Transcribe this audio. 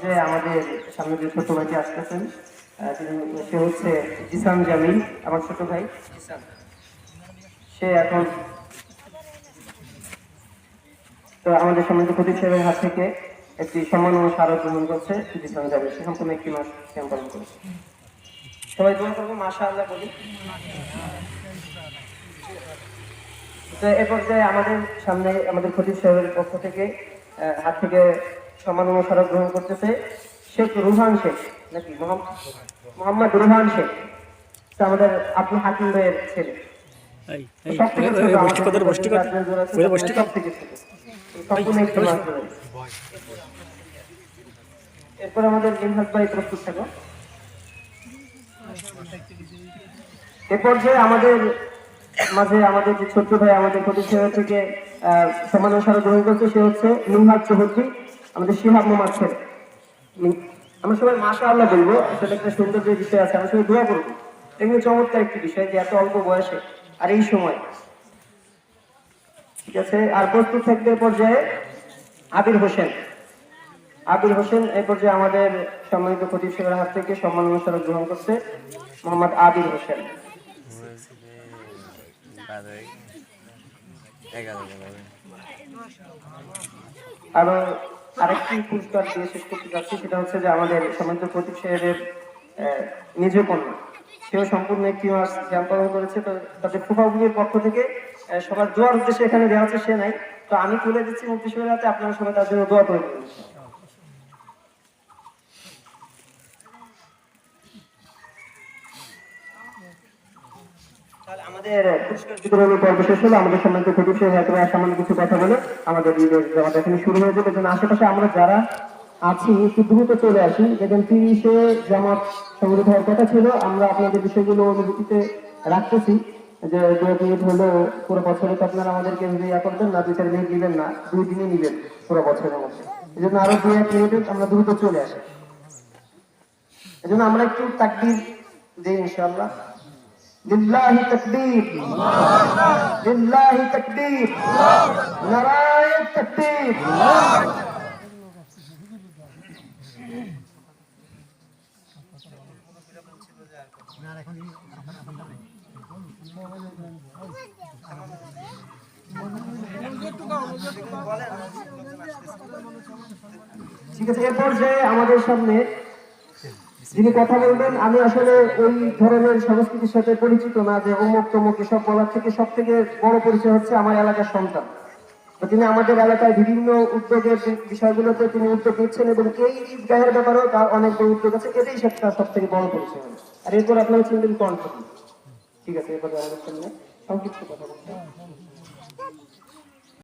যে আমাদের সামনে যে ছোট ভাইটি আসতেছেন সে হচ্ছে জিসান জামিল, আমার ছোট ভাই। সে এখন তো আমাদের সম্মানিত প্রদীপ সাহেবের হাত থেকে একটি সম্মান ও স্মারক গ্রহণ করছে জিসান জামিল। সে সম্পূর্ণ একটি মাস ক্যাম্প পালন করেছে। সবাই দোয়া করব মাশা আল্লাহ বলি। তো এ পর্যায়ে আমাদের সামনে আমাদের খতিব সাহেবের পক্ষ থেকে হাত থেকে সম্মান অনুসারক গ্রহণ করতেছে। শেখ রুহান শেখ নাকি মোহাম্মদ রুহান শেখ আমাদের আপনি হাকিম ভাইয়ের ছেলে। এরপর আমাদের ভাই প্রস্তুত থাকো। এ পর্যায়ে আমাদের মাঝে আমাদের যে ছোট্ট ভাই আমাদের প্রতিষ্ঠান থেকে আহ, সম্মান অনুসারে গ্রহণ করছে সে হচ্ছে নুহাদ চৌধুরী। আমাদের শিহাব মোহাম্মদ ছেলে আমরা সবাই মাসা আল্লাহ বলব সেটা একটা সুন্দর যে বিষয় আছে আমরা সবাই দোয়া করব। এগুলো চমৎকার একটি বিষয় যে এত অল্প বয়সে আর এই সময়। ঠিক আছে? আর প্রস্তুত থাকবে পর্যায়ে আবির হোসেন। আবির হোসেন এই পর্যায়ে আমাদের সম্মানিত প্রতিষ্ঠানের হাত থেকে সম্মান অনুসারে গ্রহণ করছে মোহাম্মদ আবির হোসেন। আরও আরেকটি পুরস্কার দিয়ে শেষ করতে যাচ্ছি, সেটা হচ্ছে যে আমাদের সম্মানিত প্রতীক সাহেবের নিজ কন্যা। সেও সম্পূর্ণ একটি মাস জ্ঞান পালন করেছে, তো তাদের ফুফাগুলির পক্ষ থেকে সবার দোয়ার উদ্দেশ্যে এখানে দেওয়া হচ্ছে, সে নাই। তো আমি তুলে দিচ্ছি মুক্তি হাতে, আপনারা সবাই তার জন্য দোয়া করে রাখতেছি। যে দু হলো, পুরো বছরে তো আপনারা আমাদেরকে ইয়া করবেন না দুই চার মিনিট নিবেন না, দুই দিনই নিবেন পুরো বছরের মধ্যে। এই জন্য আরও দুই এক মিনিটে আমরা দ্রুত চলে আসি। এই জন্য আমরা একটু তাকবির দিই ইনশাআল্লাহ। لله تكبير لله تكبير نراية تكبير ঠিক আছে এরপর যে আমাদের সামনে যিনি কথা বলবেন, আমি আসলে ওই ধরনের সংস্কৃতির সাথে পরিচিত না যে অমুক তমুক এসব বলার থেকে সব থেকে বড় পরিচয় হচ্ছে আমার এলাকার সন্তান। তো তিনি আমাদের এলাকায় বিভিন্ন উদ্যোগের বিষয়গুলোতে তিনি উদ্যোগ নিচ্ছেন এবং এই ঈদগাহের ব্যাপারেও তার অনেক উদ্যোগ আছে, এটাই সেটা সব থেকে বড় পরিচয়। আর এরপর আপনারা চিনবেন কণ্ঠ। ঠিক আছে, এরপরে আমাদের সামনে সংক্ষিপ্ত কথা বলতে